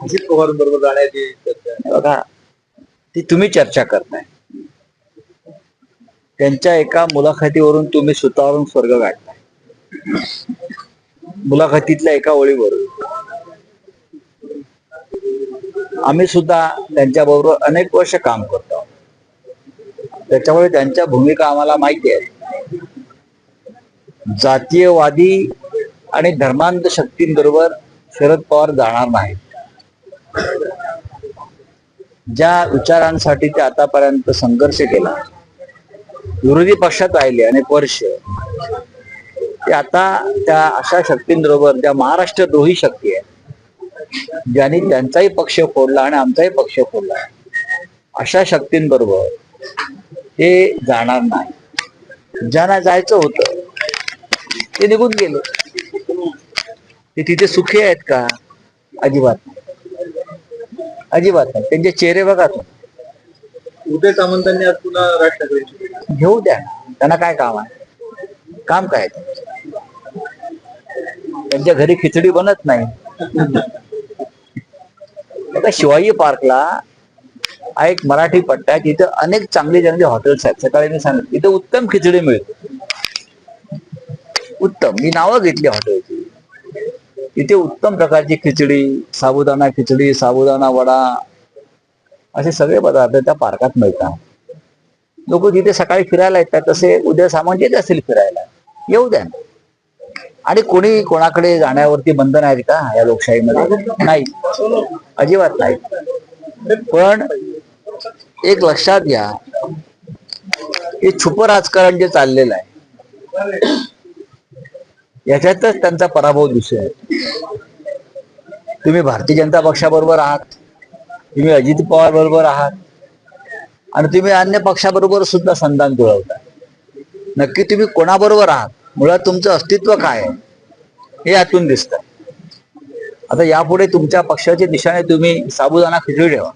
अजित पवारांबरोबर जाण्याची चर्चा. आहे. बघा ती तुम्ही चर्चा करताय. त्यांच्या एका मुलाखतीवरून तुम्ही स्वतःवरून स्वर्ग गाठताय. मुलाखतीतल्या एका ओळीवरून. आम्ही सुद्धा त्यांच्या बरोबर अनेक वर्ष काम करतो. त्याच्यामुळे त्यांच्या भूमिका आम्हाला माहिती आहे. जातीयवादी आणि धर्मांध शक्तींबरोबर शरद पवार जाणार नाहीत. ज्या विचारांसाठी ते आतापर्यंत संघर्ष केला विरोधी पक्षात राहिले अनेक वर्ष ते आता त्या अशा शक्तींबरोबर ज्या महाराष्ट्र द्रोही शक्ती आहे ज्यांनी त्यांचाही पक्ष फोडला आणि आमचाही पक्ष फोडला अशा शक्तींबरोबर ते जाणार नाही. ज्यांना जायचं होतं ते निघून गेले. ते तिथे सुखी आहेत का? अजिबात नाही. अजिबात नाही. त्यांचे चेहरे बघा उदय सामंतांनी आज पुन्हा राज घेतली. घेऊ द्या. त्यांना काय काम आहे? काम काय? त्यांच्या घरी खिचडी बनत नाही. आता शिवाजी पार्कला हा एक मराठी पट्टा आहे. तिथं अनेक चांगली चांगली हॉटेल्स आहेत. सकाळी मी सांगितलं तिथं उत्तम खिचडी मिळते. उत्तम. मी नावं घेतली हॉटेलची. तिथे उत्तम प्रकारची खिचडी साबुदाणा खिचडी साबुदाणा वडा असे सगळे पदार्थ त्या पार्कात मिळतात. लोक तिथे सकाळी फिरायला येतात तसे उद्या सामान येत असतील फिरायला येऊ द्या. आणि कोणी कोणाकडे जाण्यावरती बंधन आहेत का या लोकशाहीमध्ये? नाही. अजिबात नाही. पण एक लक्षात घ्या हे छुप राजकारण जे चाललेलं आहे याच्यातच त्यांचा पराभव दिसतोय तुम्ही भारतीय जनता पक्षाबरोबर आहात. तुम्ही अजित पवार बरोबर आहात. आणि तुम्ही अन्य पक्षाबरोबर सुद्धा संधान जुळवता नक्की तुम्ही कोणाबरोबर आहात? मुळात तुमचं अस्तित्व काय आहे? हे यातून दिसतं. आता यापुढे तुमच्या पक्षाच्या दिशाने तुम्ही साबुदाणा खिचडी ठेवा.